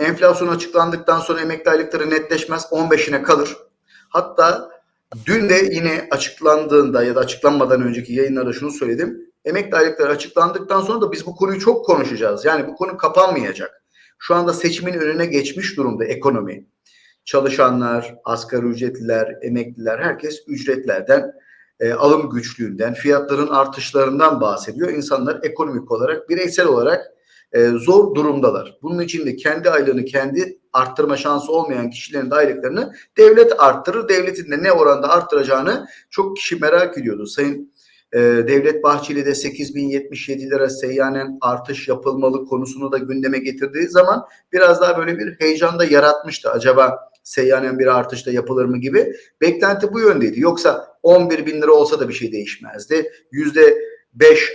Enflasyon açıklandıktan sonra emekli aylıkları netleşmez 15'ine kalır. Hatta dün de yine açıklandığında ya da açıklanmadan önceki yayınlarda şunu söyledim. Emekli aylıkları açıklandıktan sonra da biz bu konuyu çok konuşacağız. Yani bu konu kapanmayacak. Şu anda seçimin önüne geçmiş durumda ekonomi. Çalışanlar, asgari ücretliler, emekliler herkes ücretlerden, e, alım güçlüğünden, fiyatların artışlarından bahsediyor. İnsanlar ekonomik olarak, bireysel olarak e, zor durumdalar. Bunun için de kendi aylığını kendi arttırma şansı olmayan kişilerin de aylıklarını devlet arttırır. Devletin de ne oranda arttıracağını çok kişi merak ediyordu. Sayın e, Devlet Bahçeli de 8077 lira seyyanen artış yapılmalı konusunu da gündeme getirdiği zaman biraz daha böyle bir heyecan da yaratmıştı. Acaba seyyanen bir artış da yapılır mı gibi. Beklenti bu yöndeydi. Yoksa 11 bin lira olsa da bir şey değişmezdi. Yüzde 5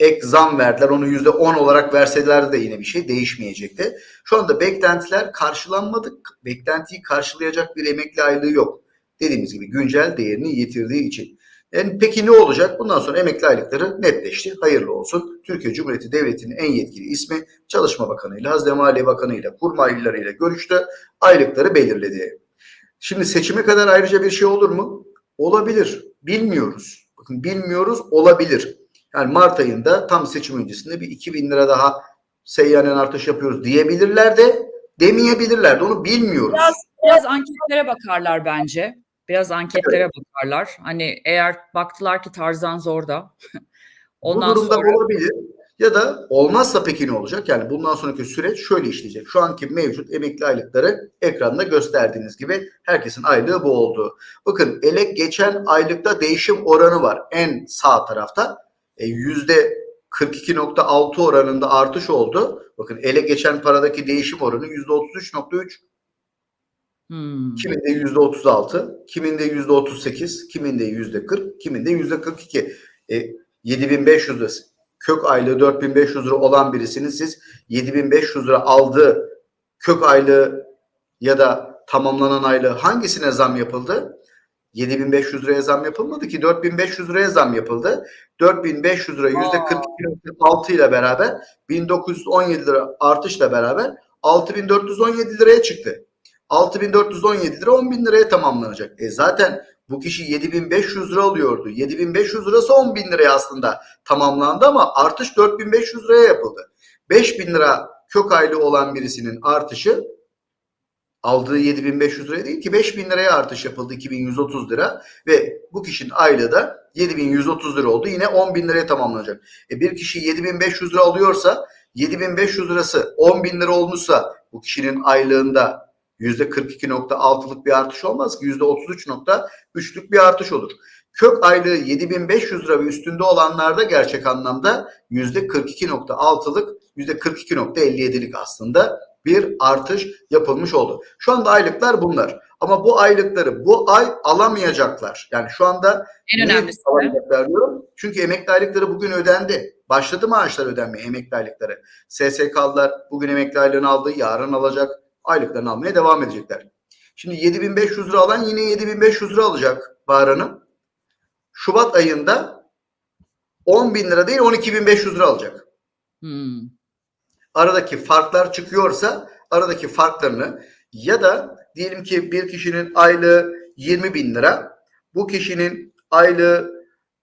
ek zam verdiler. Onu yüzde 10 olarak verseler de yine bir şey değişmeyecekti. Şu anda beklentiler karşılanmadık. Beklentiyi karşılayacak bir emekli aylığı yok. Dediğimiz gibi güncel değerini yitirdiği için. Yani peki ne olacak? Bundan sonra emekli aylıkları netleşti. Hayırlı olsun. Türkiye Cumhuriyeti Devleti'nin en yetkili ismi Çalışma Bakanı ile, Hazine Maliye Bakanı ile, kurmayları ile görüştü. Aylıkları belirledi. Şimdi seçime kadar ayrıca bir şey olur mu? Olabilir. Bilmiyoruz. Bakın bilmiyoruz olabilir. Yani Mart ayında tam seçim öncesinde bir 2000 lira daha seyyanen artış yapıyoruz diyebilirler de demeyebilirler de onu bilmiyoruz. Biraz, biraz anketlere bakarlar bence. Biraz anketlere bakarlar. Hani eğer baktılar ki Tarzan zorda. Ondan Bu durumda sonra olabilir. Ya da olmazsa peki ne olacak? Yani bundan sonraki süreç şöyle işleyecek. Şu anki mevcut emekli aylıkları ekranda gösterdiğiniz gibi herkesin aylığı bu oldu. Bakın ele geçen aylıkta değişim oranı var en sağ tarafta. E, Yüzde 42.6 oranında artış oldu. Bakın ele geçen paradaki değişim oranı yüzde 33.3. Hmm. Kiminde yüzde 36, kiminde yüzde 38, kiminde yüzde 40, kiminde yüzde 42. E, 7500 lira kök aylığı 4500 lira olan birisinin siz 7500 lira aldığı kök aylığı ya da tamamlanan aylığı hangisine zam yapıldı? 7500 liraya zam yapılmadı ki 4500 liraya zam yapıldı. 4500 lira yüzde Aa. 42.6 ile beraber 1917 lira artışla beraber 6417 liraya çıktı. 6417 lira 10 bin liraya tamamlanacak. E zaten bu kişi 7500 lira alıyordu. 7500 lirası 10 bin liraya aslında tamamlandı ama artış 4500 liraya yapıldı. 5000 lira kök aylığı olan birisinin artışı aldığı 7500 liraya değil ki 5000 liraya artış yapıldı 2130 lira ve bu kişinin aylığı da 7130 lira oldu. Yine 10 bin liraya tamamlanacak. E bir kişi 7500 lira alıyorsa 7500 lirası 10 bin lira olmuşsa bu kişinin aylığında %42.6'lık bir artış olmaz ki %33.3'lük bir artış olur. Kök aylığı 7500 lira ve üstünde olanlarda gerçek anlamda %42.6'lık %42.57'lik aslında bir artış yapılmış oldu. Şu anda aylıklar bunlar. Ama bu aylıkları bu ay alamayacaklar. Yani şu anda En önemlisi alamayacaklar diyorum? Çünkü emekli aylıkları bugün ödendi. Başladı maaşlar ödenmeye emekli aylıkları. SSK'lılar bugün emekli aylığını aldı, yarın alacak. Aylıklarını almaya devam edecekler. Şimdi 7500 lira alan yine 7500 lira alacak Bahar Hanım. Şubat ayında 10 bin lira değil 12.500 lira alacak. Hmm. Aradaki farklar çıkıyorsa aradaki farklarını ya da diyelim ki bir kişinin aylığı 20 bin lira. Bu kişinin aylığı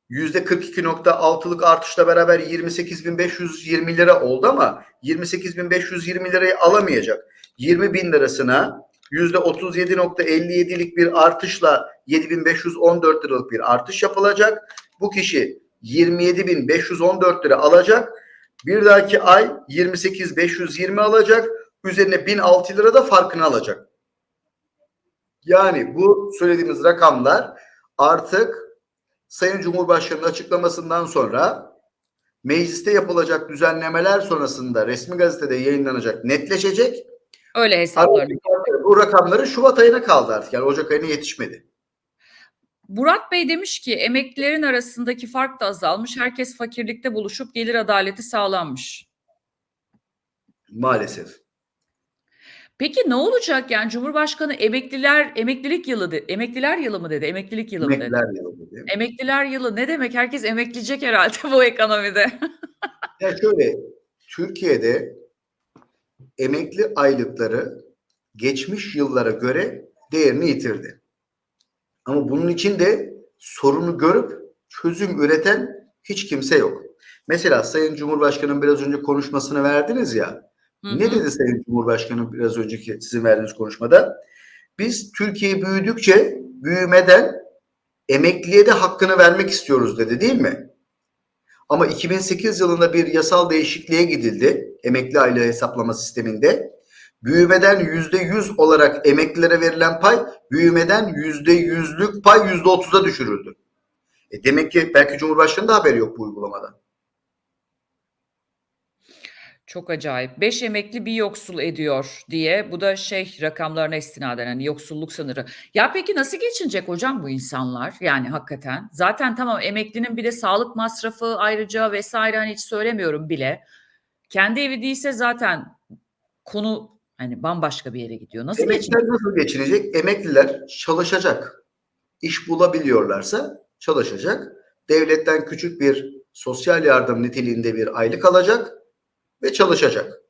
%42.6'lık artışla beraber 28.520 lira oldu ama 28.520 lirayı alamayacak. 20 bin lirasına %37.57'lik bir artışla 7.514 liralık bir artış yapılacak. Bu kişi 27.514 lira alacak. Bir dahaki ay 28.520 alacak. Üzerine 1006 lira da farkını alacak. Yani bu söylediğimiz rakamlar artık Sayın Cumhurbaşkanı'nın açıklamasından sonra mecliste yapılacak düzenlemeler sonrasında resmi gazetede yayınlanacak, netleşecek. Öyle hesaplarını. Bu rakamları Şubat ayına kaldı artık. Yani Ocak ayına yetişmedi. Murat Bey demiş ki emeklilerin arasındaki fark da azalmış. Herkes fakirlikte buluşup gelir adaleti sağlanmış. Maalesef. Peki ne olacak yani Cumhurbaşkanı emekliler emeklilik yılı de, emekliler yılı mı dedi? Emeklilik yılı mı dedi? Emekliler yılı dedi. Emekliler yılı ne demek? Herkes emekleyecek herhalde bu ekonomide. Ya şöyle Türkiye'de emekli aylıkları geçmiş yıllara göre değerini yitirdi. Ama bunun için de sorunu görüp çözüm üreten hiç kimse yok. Mesela Sayın Cumhurbaşkanı'nın biraz önce konuşmasını verdiniz ya. Hı Ne hı. dedi Sayın Cumhurbaşkanı biraz önceki sizin verdiğiniz konuşmada? Biz Türkiye büyüdükçe büyümeden emekliye de hakkını vermek istiyoruz dedi değil mi? Ama 2008 yılında bir yasal değişikliğe gidildi emekli aylığı hesaplama sisteminde. Büyümeden yüzde yüz olarak emeklilere verilen pay büyümeden yüzde yüzlük pay yüzde otuza düşürüldü. E demek ki belki Cumhurbaşkanı da haberi yok bu uygulamadan. Çok acayip. 5 emekli bir yoksul ediyor diye. Bu da şey rakamlarına istinaden hani yoksulluk sınırı. Ya peki nasıl geçinecek hocam bu insanlar? Yani hakikaten. Zaten tamam emeklinin bir de sağlık masrafı ayrıca vesaire hani hiç söylemiyorum bile. Kendi evi değilse zaten konu hani bambaşka bir yere gidiyor. Nasıl geçinecek? Emekliler nasıl geçinecek? Emekliler çalışacak. İş bulabiliyorlarsa çalışacak. Devletten küçük bir sosyal yardım niteliğinde bir aylık alacak ve çalışacak.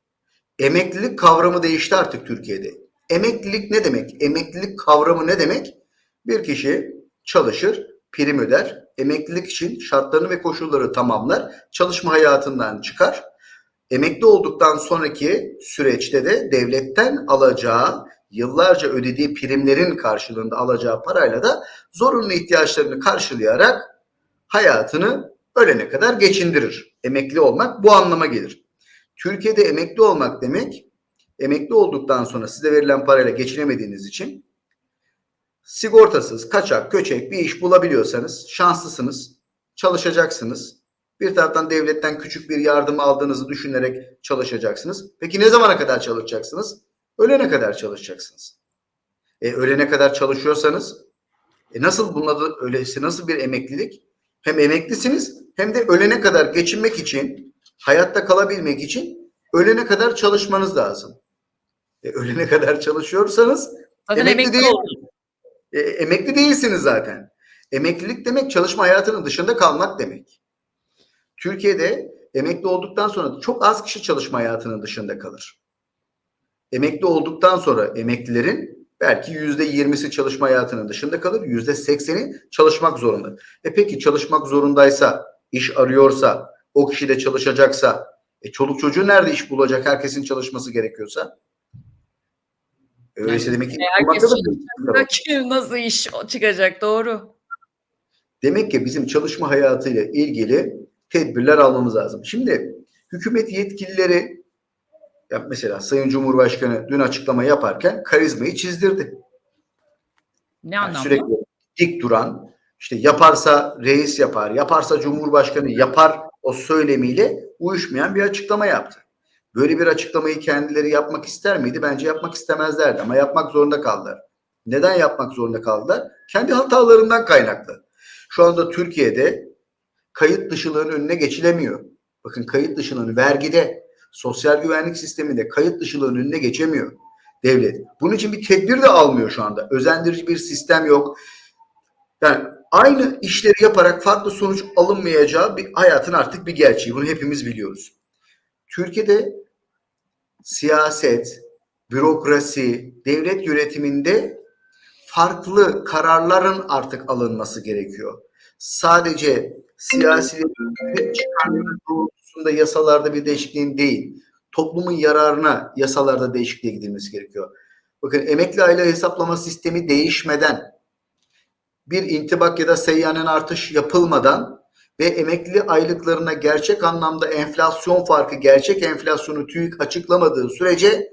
Emeklilik kavramı değişti artık Türkiye'de. Emeklilik ne demek? Emeklilik kavramı ne demek? Bir kişi çalışır, prim öder, emeklilik için şartlarını ve koşulları tamamlar, çalışma hayatından çıkar. Emekli olduktan sonraki süreçte de devletten alacağı, yıllarca ödediği primlerin karşılığında alacağı parayla da zorunlu ihtiyaçlarını karşılayarak hayatını ölene kadar geçindirir. Emekli olmak bu anlama gelir. Türkiye'de emekli olmak demek, emekli olduktan sonra size verilen parayla geçinemediğiniz için sigortasız, kaçak, köçek bir iş bulabiliyorsanız şanslısınız, çalışacaksınız. Bir taraftan devletten küçük bir yardım aldığınızı düşünerek çalışacaksınız. Peki ne zamana kadar çalışacaksınız? Ölene kadar çalışacaksınız. E, ölene kadar çalışıyorsanız e, nasıl bunun adı öyleyse nasıl bir emeklilik? Hem emeklisiniz hem de ölene kadar geçinmek için, hayatta kalabilmek için ölene kadar çalışmanız lazım. E, ölene kadar çalışıyorsanız Zaten emekli emekli değil. e, emekli değilsiniz zaten. Emeklilik demek çalışma hayatının dışında kalmak demek. Türkiye'de emekli olduktan sonra çok az kişi çalışma hayatının dışında kalır. Emekli olduktan sonra emeklilerin belki yüzde yirmisi çalışma hayatının dışında kalır, yüzde sekseni çalışmak zorunda. E peki çalışmak zorundaysa, iş arıyorsa, o kişi de çalışacaksa, e çoluk çocuğu nerede iş bulacak? Herkesin çalışması gerekiyorsa. E Öyleyse Yani demek ki herkes var. Kim nasıl iş çıkacak doğru. Demek ki bizim çalışma hayatıyla ilgili tedbirler almamız lazım. Şimdi hükümet yetkilileri ya mesela Sayın Cumhurbaşkanı dün açıklama yaparken karizmayı çizdirdi. Ne Yani anlamda? sürekli dik duran, işte yaparsa reis yapar, yaparsa Cumhurbaşkanı yapar o söylemiyle uyuşmayan bir açıklama yaptı. Böyle bir açıklamayı kendileri yapmak ister miydi? Bence yapmak istemezlerdi ama yapmak zorunda kaldılar. Neden yapmak zorunda kaldılar? Kendi hatalarından kaynaklı. Şu anda Türkiye'de kayıt dışılığın önüne geçilemiyor. Bakın kayıt dışılığın vergide, sosyal güvenlik sisteminde kayıt dışılığın önüne geçemiyor devlet. Bunun için bir tedbir de almıyor şu anda. Özendirici bir sistem yok. Yani aynı işleri yaparak farklı sonuç alınmayacağı bir hayatın artık bir gerçeği. Bunu hepimiz biliyoruz. Türkiye'de siyaset, bürokrasi, devlet yönetiminde farklı kararların artık alınması gerekiyor. Sadece siyasilerin çıkarları doğrultusunda yasalarda bir değişikliğin değil, toplumun yararına yasalarda değişikliğe gidilmesi gerekiyor. Bakın emekli aylığı hesaplama sistemi değişmeden, bir intibak ya da seyyanen artış yapılmadan ve emekli aylıklarına gerçek anlamda enflasyon farkı, gerçek enflasyonu TÜİK açıklamadığı sürece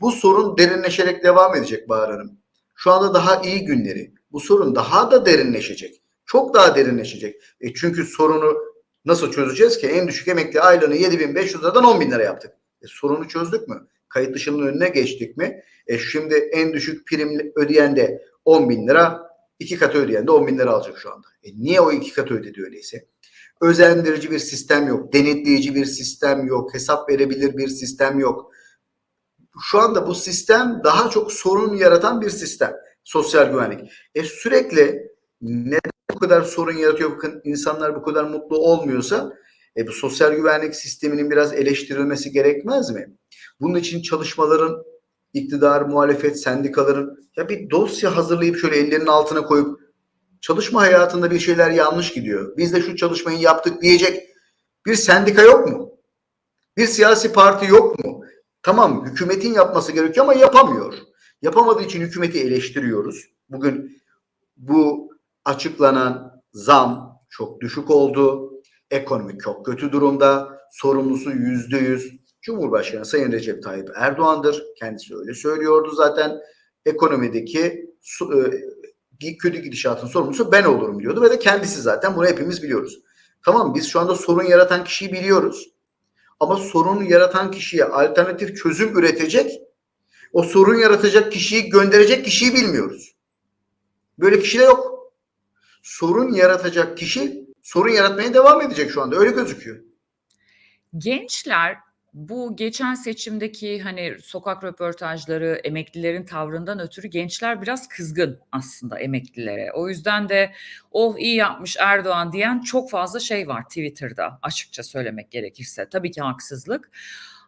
bu sorun derinleşerek devam edecek Bahar Hanım. Şu anda daha iyi günleri. Bu sorun daha da derinleşecek. Çok daha derinleşecek. E çünkü sorunu nasıl çözeceğiz ki? En düşük emekli aylığını 7500 liradan 10 bin lira yaptık. E sorunu çözdük mü? Kayıt dışının önüne geçtik mi? E şimdi en düşük prim ödeyen de 10 bin lira, iki katı ödeyen de 10 bin lira alacak şu anda. E niye o iki katı ödedi öyleyse? Özendirici bir sistem yok, denetleyici bir sistem yok, hesap verebilir bir sistem yok. Şu anda bu sistem daha çok sorun yaratan bir sistem. Sosyal güvenlik. E sürekli neden kadar sorun yaratıyor? Bakın insanlar bu kadar mutlu olmuyorsa e bu sosyal güvenlik sisteminin biraz eleştirilmesi gerekmez mi? Bunun için çalışmaların iktidar, muhalefet, sendikaların ya bir dosya hazırlayıp şöyle ellerinin altına koyup çalışma hayatında bir şeyler yanlış gidiyor. Biz de şu çalışmayı yaptık diyecek bir sendika yok mu? Bir siyasi parti yok mu? Tamam hükümetin yapması gerekiyor ama yapamıyor. Yapamadığı için hükümeti eleştiriyoruz. Bugün bu açıklanan zam çok düşük oldu. Ekonomi çok kötü durumda. Sorumlusu yüzde yüz Cumhurbaşkanı Sayın Recep Tayyip Erdoğan'dır. Kendisi öyle söylüyordu zaten. Ekonomideki e, kötü gidişatın sorumlusu ben olurum diyordu ve de kendisi zaten bunu hepimiz biliyoruz. Tamam biz şu anda sorun yaratan kişiyi biliyoruz. Ama sorunu yaratan kişiye alternatif çözüm üretecek, o sorun yaratacak kişiyi gönderecek kişiyi bilmiyoruz. Böyle kişi de yok. Sorun yaratacak kişi sorun yaratmaya devam edecek şu anda. Öyle gözüküyor. Gençler bu geçen seçimdeki hani sokak röportajları, emeklilerin tavrından ötürü gençler biraz kızgın aslında emeklilere. O yüzden de oh iyi yapmış Erdoğan diyen çok fazla şey var Twitter'da açıkça söylemek gerekirse. Tabii ki haksızlık.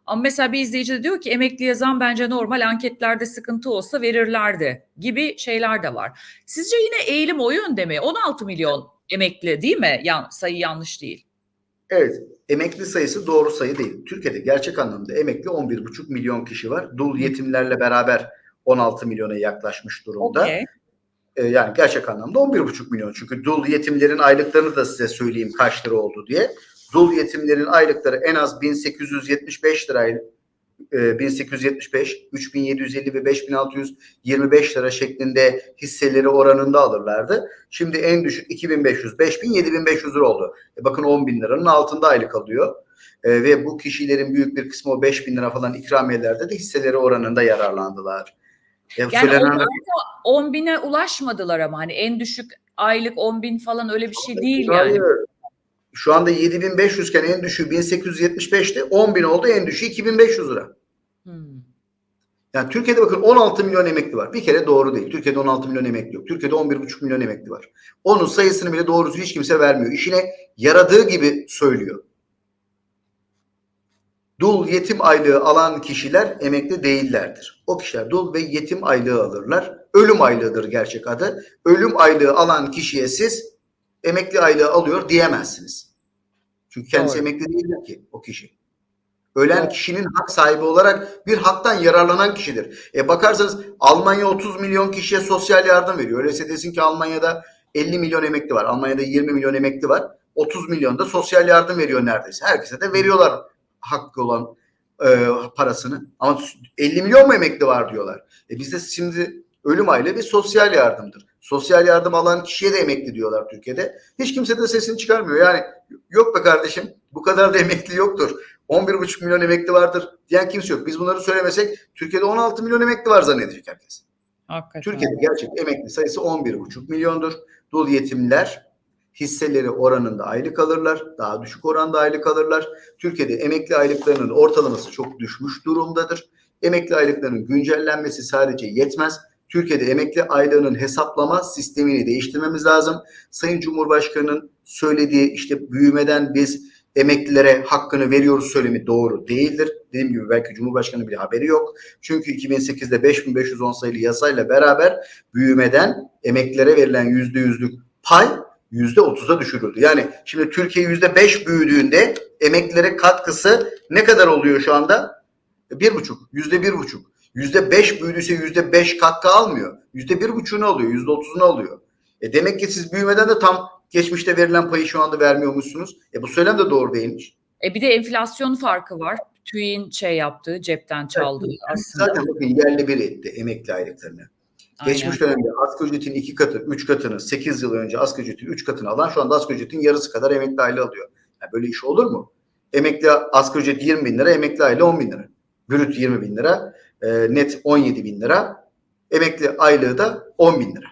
Ama mesela bir izleyici de diyor ki emekliye zam bence normal anketlerde sıkıntı olsa verirlerdi gibi şeyler de var. Sizce yine eğilim o yönde mi? 16 milyon emekli değil mi? Yan, sayı yanlış değil. Evet, emekli sayısı doğru sayı değil. Türkiye'de gerçek anlamda emekli 11,5 milyon kişi var. Dul yetimlerle beraber 16 milyona yaklaşmış durumda. Okey. Ee, yani gerçek anlamda 11,5 milyon. Çünkü dul yetimlerin aylıklarını da size söyleyeyim kaç lira oldu diye. Dul yetimlerin aylıkları en az 1875 lirayla e, 1875, 3750 ve 5625 lira şeklinde hisseleri oranında alırlardı. Şimdi en düşük 2500, 5000, 7500 lira oldu. E bakın 10 bin liranın altında aylık alıyor. E, ve bu kişilerin büyük bir kısmı o 5000 lira falan ikramiyelerde de hisseleri oranında yararlandılar. E, Yani söylenen onlar da 10 bine ulaşmadılar ama hani en düşük aylık 10 bin falan öyle bir şey değil yani. Şu anda 7500 iken en düşüğü 1875'ti. 10 bin oldu en düşüğü 2500 lira. Hmm. Yani Türkiye'de bakın 16 milyon emekli var. Bir kere doğru değil. Türkiye'de 16 milyon emekli yok. Türkiye'de 11,5 milyon emekli var. Onun sayısını bile doğrusu hiç kimse vermiyor. İşine yaradığı gibi söylüyor. Dul yetim aylığı alan kişiler emekli değillerdir. O kişiler dul ve yetim aylığı alırlar. Ölüm aylığıdır gerçek adı. Ölüm aylığı alan kişiye siz emekli aylığı alıyor diyemezsiniz. Çünkü kendisi Doğru. emekli değildir ki o kişi. Ölen Doğru. kişinin hak sahibi olarak bir haktan yararlanan kişidir. E bakarsanız Almanya 30 milyon kişiye sosyal yardım veriyor. Öyleyse desin ki Almanya'da 50 milyon emekli var. Almanya'da 20 milyon emekli var. 30 milyon da sosyal yardım veriyor neredeyse. Herkese de veriyorlar hakkı olan e, parasını. Ama 50 milyon mu emekli var diyorlar. E bizde şimdi ölüm aylığı bir sosyal yardımdır. Sosyal yardım alan kişiye de emekli diyorlar Türkiye'de. Hiç kimse de sesini çıkarmıyor. Yani yok be kardeşim bu kadar da emekli yoktur. 11,5 milyon emekli vardır diyen kimse yok. Biz bunları söylemesek Türkiye'de 16 milyon emekli var zannedecek herkes. Hakikaten. Türkiye'de gerçek emekli sayısı 11,5 milyondur. Dul yetimler hisseleri oranında aylık alırlar. Daha düşük oranda aylık alırlar. Türkiye'de emekli aylıklarının ortalaması çok düşmüş durumdadır. Emekli aylıklarının güncellenmesi sadece yetmez. Türkiye'de emekli aylığının hesaplama sistemini değiştirmemiz lazım. Sayın Cumhurbaşkanı'nın söylediği işte büyümeden biz emeklilere hakkını veriyoruz söylemi doğru değildir. Dediğim gibi belki Cumhurbaşkanı bile haberi yok. Çünkü 2008'de 5510 sayılı yasayla beraber büyümeden emeklilere verilen yüzde yüzlük pay yüzde otuza düşürüldü. Yani şimdi Türkiye yüzde beş büyüdüğünde emeklilere katkısı ne kadar oluyor şu anda? Bir buçuk, yüzde bir buçuk. Yüzde beş büyüdüyse yüzde beş katkı almıyor. Yüzde bir buçuğunu alıyor, yüzde otuzunu alıyor. E demek ki siz büyümeden de tam geçmişte verilen payı şu anda vermiyormuşsunuz. E bu söylem de doğru değilmiş. E bir de enflasyon farkı var. TÜİ'nin şey yaptığı, cepten çaldığı aslında. Zaten bakın yerli bir etti emekli aylıklarını. Aynen. Geçmiş dönemde asgari ücretin iki katı, üç katını, sekiz yıl önce asgari ücretin üç katını alan şu anda asgari ücretin yarısı kadar emekli aylığı alıyor. Yani böyle iş olur mu? Emekli asgari ücret 20 bin lira, emekli aylığı 10 bin lira. Brüt 20 bin lira, e, net 17 bin lira, emekli aylığı da 10 bin lira.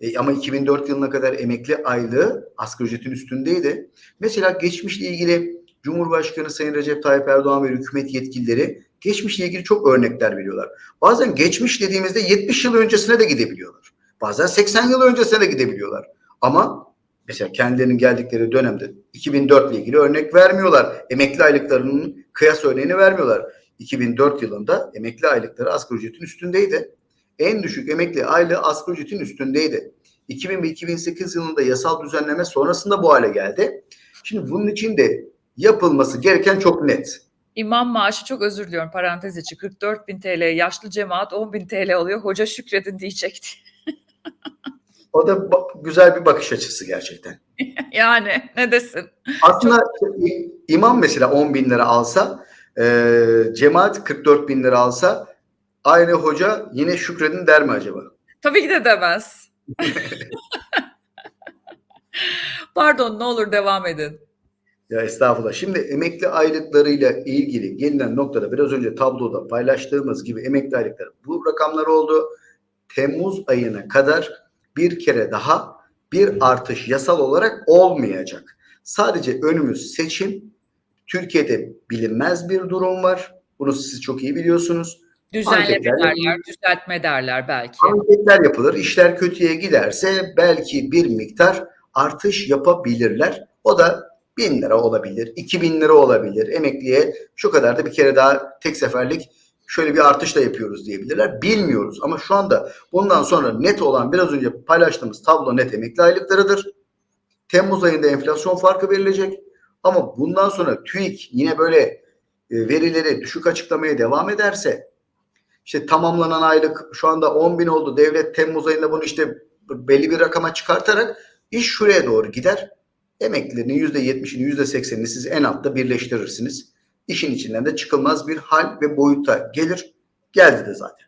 E, ama 2004 yılına kadar emekli aylığı asgari ücretin üstündeydi. Mesela geçmişle ilgili Cumhurbaşkanı Sayın Recep Tayyip Erdoğan ve hükümet yetkilileri geçmişle ilgili çok örnekler veriyorlar. Bazen geçmiş dediğimizde 70 yıl öncesine de gidebiliyorlar. Bazen 80 yıl öncesine de gidebiliyorlar. Ama mesela kendilerinin geldikleri dönemde 2004 ile ilgili örnek vermiyorlar. Emekli aylıklarının kıyas örneğini vermiyorlar. 2004 yılında emekli aylıkları asgari ücretin üstündeydi. En düşük emekli aylığı asgari ücretin üstündeydi. 2000 ve 2008 yılında yasal düzenleme sonrasında bu hale geldi. Şimdi bunun için de yapılması gereken çok net. İmam maaşı çok özür diliyorum parantez içi 44 bin TL yaşlı cemaat 10 bin TL oluyor hoca şükredin diyecekti. O da güzel bir bakış açısı gerçekten. yani ne desin? Aslında i- imam mesela 10 bin lira alsa, e, cemaat 44 bin lira alsa aynı hoca yine şükredin der mi acaba? Tabii ki de demez. Pardon ne olur devam edin. Ya estağfurullah. Şimdi emekli aylıklarıyla ilgili gelinen noktada biraz önce tabloda paylaştığımız gibi emekli aylıkları bu rakamlar oldu. Temmuz ayına kadar bir kere daha bir artış yasal olarak olmayacak. Sadece önümüz seçim. Türkiye'de bilinmez bir durum var. Bunu siz çok iyi biliyorsunuz. Düzenleme Anketler derler, düzeltme derler belki. Anketler yapılır. İşler kötüye giderse belki bir miktar artış yapabilirler. O da bin lira olabilir, iki bin lira olabilir. Emekliye şu kadar da bir kere daha tek seferlik şöyle bir artış da yapıyoruz diyebilirler. Bilmiyoruz ama şu anda bundan sonra net olan biraz önce paylaştığımız tablo net emekli aylıklarıdır. Temmuz ayında enflasyon farkı verilecek. Ama bundan sonra TÜİK yine böyle e, verileri düşük açıklamaya devam ederse işte tamamlanan aylık şu anda 10 bin oldu. Devlet Temmuz ayında bunu işte belli bir rakama çıkartarak iş şuraya doğru gider. Emeklilerin %70'ini %80'ini siz en altta birleştirirsiniz. İşin içinden de çıkılmaz bir hal ve boyuta gelir. Geldi de zaten.